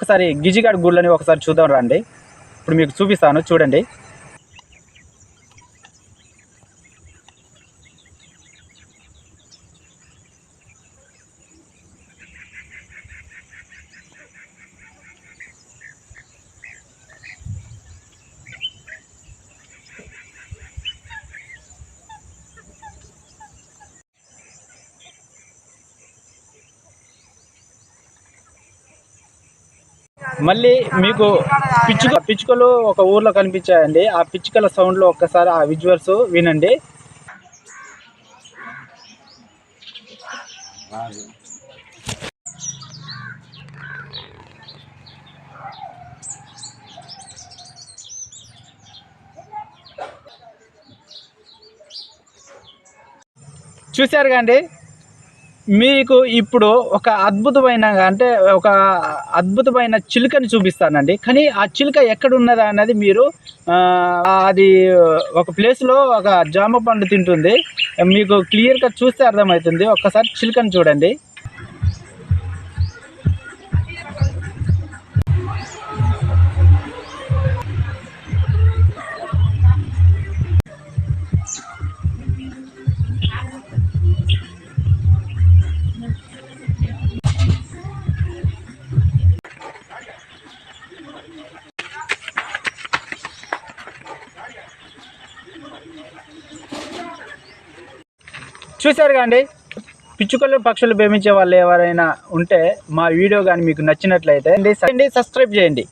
ఒకసారి గిజిగాడ్ గుళ్ళని ఒకసారి చూద్దాం రండి. ఇప్పుడు మీకు చూపిస్తాను చూడండి. మళ్ళీ మీకు పిచ్చుక పిచ్చుకలు ఒక ఊర్లో కనిపించాయండి. ఆ పిచ్చుకల సౌండ్లో ఒక్కసారి ఆ విజువల్స్ వినండి. చూశారు కండి మీకు ఇప్పుడు ఒక అద్భుతమైన అంటే ఒక అద్భుతమైన చిలుకని చూపిస్తానండి. కానీ ఆ చిలుక ఎక్కడ ఉన్నదా అన్నది మీరు అది ఒక ప్లేస్లో ఒక జామ పండు తింటుంది. మీకు క్లియర్గా చూస్తే అర్థమవుతుంది. ఒక్కసారి చిలుకని చూడండి. చూశారు కాండి పిచ్చుకలు పక్షులు ప్రేమించే వాళ్ళు ఎవరైనా ఉంటే మా వీడియో కానీ మీకు నచ్చినట్లయితే అండి సబ్స్క్రైబ్ చేయండి.